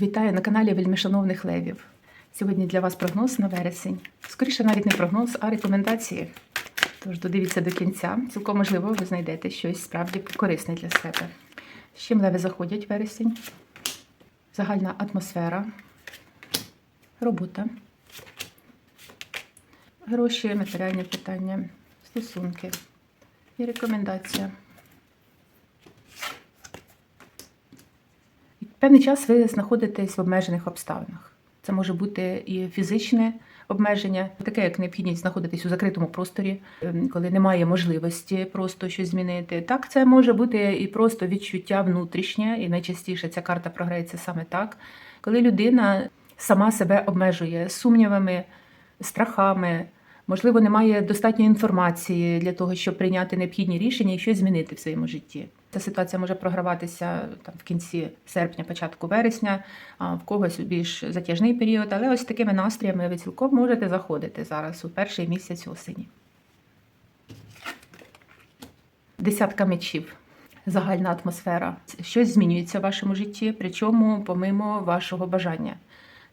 Вітаю на каналі Вельмишановних Левів. Сьогодні для вас прогноз на вересень. Скоріше навіть не прогноз, а рекомендації. Тож додивіться до кінця. Цілком можливо, ви знайдете щось справді корисне для себе. З чим леви заходять вересень? Загальна атмосфера, робота, гроші, матеріальні питання, стосунки і рекомендація. Певний час ви знаходитесь в обмежених обставинах. Це може бути і фізичне обмеження, таке як необхідність знаходитись у закритому просторі, ем, коли немає можливості просто щось змінити. Так, це може бути і просто відчуття внутрішнє, і найчастіше ця карта програється саме так, коли людина сама себе обмежує сумнівами, страхами. Можливо, немає достатньої інформації для того, щоб прийняти необхідні рішення і щось змінити в своєму житті. Ця ситуація може програватися там в кінці серпня, початку вересня, в когось більш затяжний період. Але ось такими настроями ви цілком можете заходити зараз у перший місяць осені. Десятка мечів. Загальна атмосфера. Щось змінюється в вашому житті, причому помимо вашого бажання.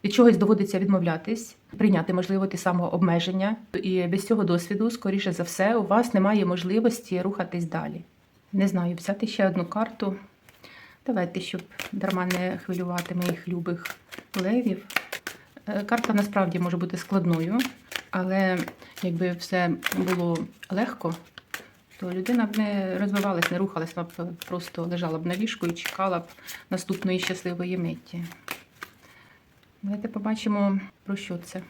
Від чогось доводиться відмовлятись, прийняти, можливо, ті самого обмеження. І без цього досвіду, скоріше за все, у вас немає можливості рухатись далі. Не знаю, взяти ще одну карту. Давайте, щоб дарма не хвилювати моїх любих левів. Е, Карта насправді може бути складною, але якби все було легко, то людина б не розвивалась, не рухалась, вона б просто лежала б на ліжку і чекала б наступної щасливої миті. Давайте побачимо, про що це.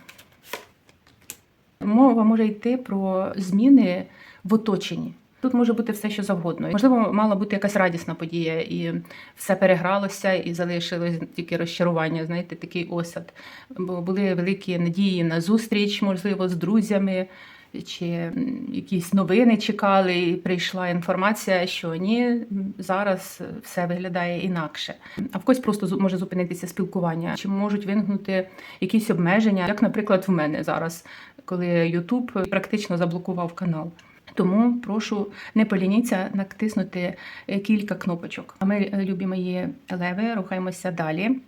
Мова може йти про зміни в оточенні. Тут може бути все, що завгодно. Можливо, мала бути якась радісна подія, і все перегралося, і залишилось тільки розчарування, знаєте, такий осад. Бо були великі надії на зустріч, можливо, з друзями, чи якісь новини чекали, і прийшла інформація, що ні, зараз все виглядає інакше. А в когось просто може зупинитися спілкування, чи можуть виникнути якісь обмеження, як, наприклад, в мене зараз, коли YouTube практично заблокував канал. Тому прошу не полініться натиснути е, кілька кнопочок. А ми, е, любі мої леви, рухаємося далі.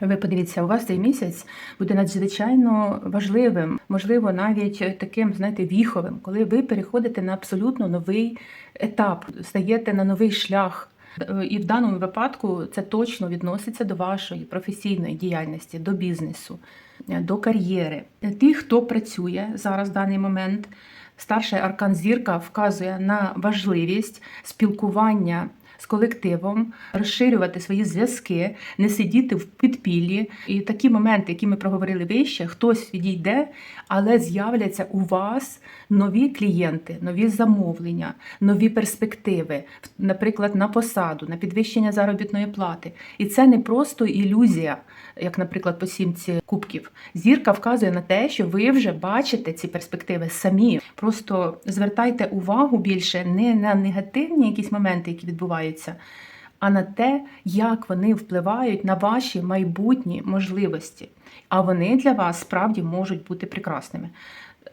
Ви подивіться, у вас цей місяць буде надзвичайно важливим, можливо, навіть таким, знаєте, віховим, коли ви переходите на абсолютно новий етап, стаєте на новий шлях. І в даному випадку це точно відноситься до вашої професійної діяльності, до бізнесу, до кар'єри. Ті, хто працює зараз в даний момент, старший аркан зірка вказує на важливість спілкування з колективом, розширювати свої зв'язки, не сидіти в підпіллі. І такі моменти, які ми проговорили вище, хтось відійде, але з'являться у вас нові клієнти, нові замовлення, нові перспективи, наприклад, на посаду, на підвищення заробітної плати. І це не просто ілюзія, як, наприклад, по сімці кубків. Зірка вказує на те, що ви вже бачите ці перспективи самі. Просто звертайте увагу більше не на негативні якісь моменти, які відбуваються, а на те, як вони впливають на ваші майбутні можливості. А вони для вас справді можуть бути прекрасними.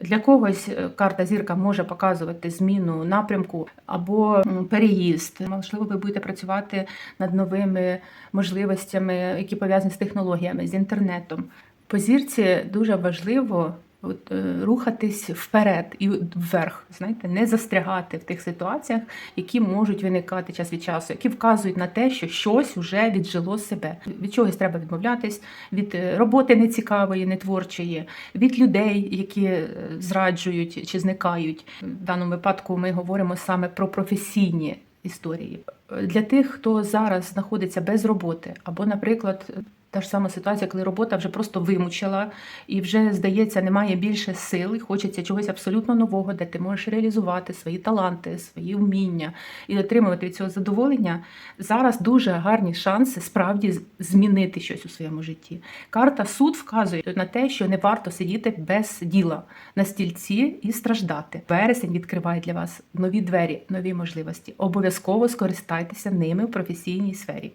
Для когось е, карта зірка може показувати зміну напрямку або переїзд. Можливо, ви будете працювати над новими можливостями, які пов'язані з технологіями, з інтернетом. По зірці дуже важливо от, е, рухатись вперед і вверх, знаєте, не застрягати в тих ситуаціях, які можуть виникати час від часу, які вказують на те, що щось вже віджило себе. Від чогось треба відмовлятись, від е, роботи нецікавої, нетворчої, від людей, які е, зраджують чи зникають. В даному випадку ми говоримо саме про професійні історії. Для тих, хто зараз знаходиться без роботи, або, наприклад, та ж сама ситуація, коли робота вже просто вимучила і вже здається, немає більше сил, і хочеться чогось абсолютно нового, де ти можеш реалізувати свої таланти, свої вміння і отримувати від цього задоволення. Зараз дуже гарні шанси справді змінити щось у своєму житті. Карта суд вказує на те, що не варто сидіти без діла на стільці і страждати. Вересень відкриває для вас нові двері, нові можливості. Обов'язково скористайтеся ними в професійній сфері.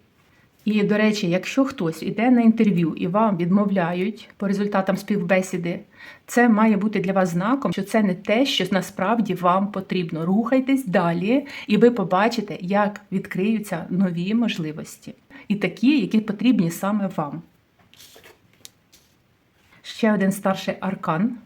І, до речі, якщо хтось іде на інтерв'ю і вам відмовляють по результатам співбесіди, це має бути для вас знаком, що це не те, що насправді вам потрібно. Рухайтесь далі, і ви побачите, як відкриються нові можливості, і такі, які потрібні саме вам. Ще один старший аркан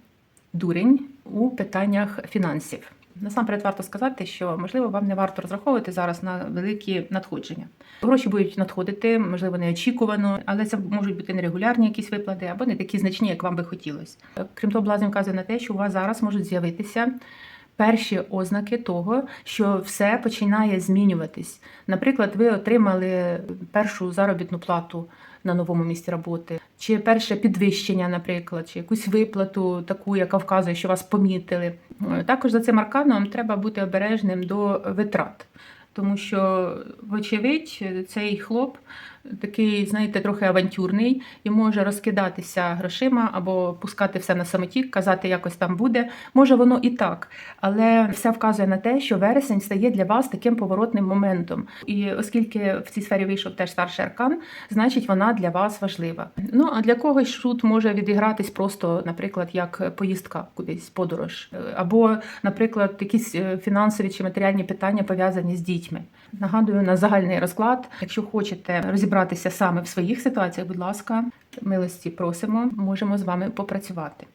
дурень у питаннях фінансів. Насамперед варто сказати, що можливо вам не варто розраховувати зараз на великі надходження. Гроші будуть надходити, можливо, неочікувано, але це можуть бути нерегулярні якісь виплати або не такі значні, як вам би хотілося. Крім того, блазень вказує на те, що у вас зараз можуть з'явитися. Перші ознаки того, що все починає змінюватись. Наприклад, ви отримали першу заробітну плату на новому місці роботи, чи перше підвищення, наприклад, чи якусь виплату, таку, яка вказує, що вас помітили. Е, Також за цим арканом треба бути обережним до витрат, тому що, вочевидь, цей хлоп такий, знаєте, трохи авантюрний і може розкидатися грошима або пускати все на самотік, казати, якось там буде. Може, воно і так, але все вказує на те, що вересень стає для вас таким поворотним моментом. І оскільки в цій сфері вийшов теж старший аркан, значить вона для вас важлива. Ну а для когось тут може відігратись просто, наприклад, як поїздка кудись, подорож, або, наприклад, якісь е, фінансові чи матеріальні питання пов'язані з дітьми. Нагадую на загальний розклад. Якщо хочете розібратися саме в своїх ситуаціях, будь ласка, милості просимо, можемо з вами попрацювати.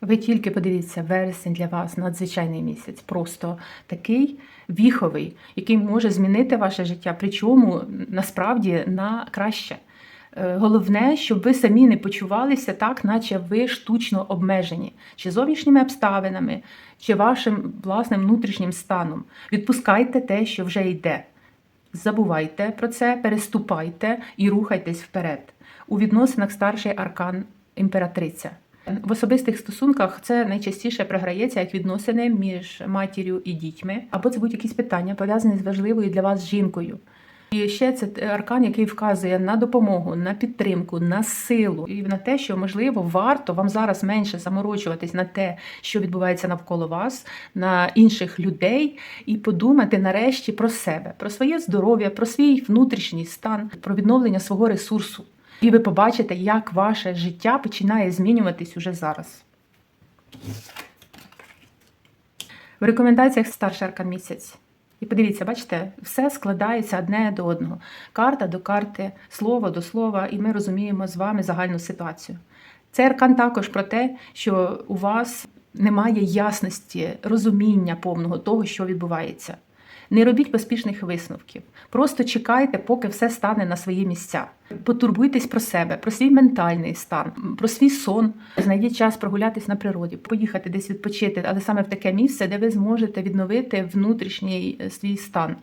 Ви тільки подивіться, вересень для вас надзвичайний місяць, просто такий віховий, який може змінити ваше життя, причому насправді на краще. Е, Головне, щоб ви самі не почувалися так, наче ви штучно обмежені, чи зовнішніми обставинами, чи вашим власним внутрішнім станом. Відпускайте те, що вже йде. Забувайте про це, переступайте і рухайтесь вперед. У відносинах старший аркан імператриця. В особистих стосунках це найчастіше програється як відносини між матір'ю і дітьми, або це будуть якісь питання пов'язані з важливою для вас жінкою. І ще це аркан, який вказує на допомогу, на підтримку, на силу і на те, що можливо варто вам зараз менше заморочуватись на те, що відбувається навколо вас, на інших людей, і подумати нарешті про себе, про своє здоров'я, про свій внутрішній стан, про відновлення свого ресурсу. І ви побачите, як ваше життя починає змінюватись уже зараз. В рекомендаціях старший аркан місяць. І подивіться, бачите, все складається одне до одного. Карта до карти, слово до слова, і ми розуміємо з вами загальну ситуацію. Це аркан також про те, що у вас немає ясності, розуміння повного того, що відбувається. Не робіть поспішних висновків. Просто чекайте, поки все стане на свої місця. Потурбуйтесь про себе, про свій ментальний стан, про свій сон. Знайдіть час прогулятись на природі, поїхати десь відпочити, але саме в таке місце, де ви зможете відновити внутрішній е, свій стан.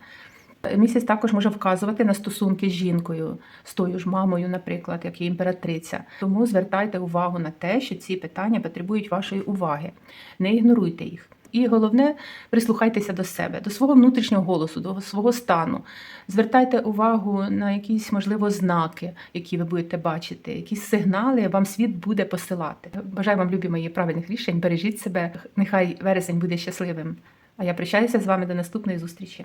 Місяць також може вказувати на стосунки з жінкою, з тою ж мамою, наприклад, як і імператриця. Тому звертайте увагу на те, що ці питання потребують вашої уваги. Не ігноруйте їх. І головне, прислухайтеся до себе, до свого внутрішнього голосу, до свого стану. Звертайте увагу на якісь, можливо, знаки, які ви будете бачити, якісь сигнали вам світ буде посилати. Бажаю вам, любі мої правильних рішень. Бережіть себе. Нехай вересень буде щасливим. А я прощаюся з вами до наступної зустрічі.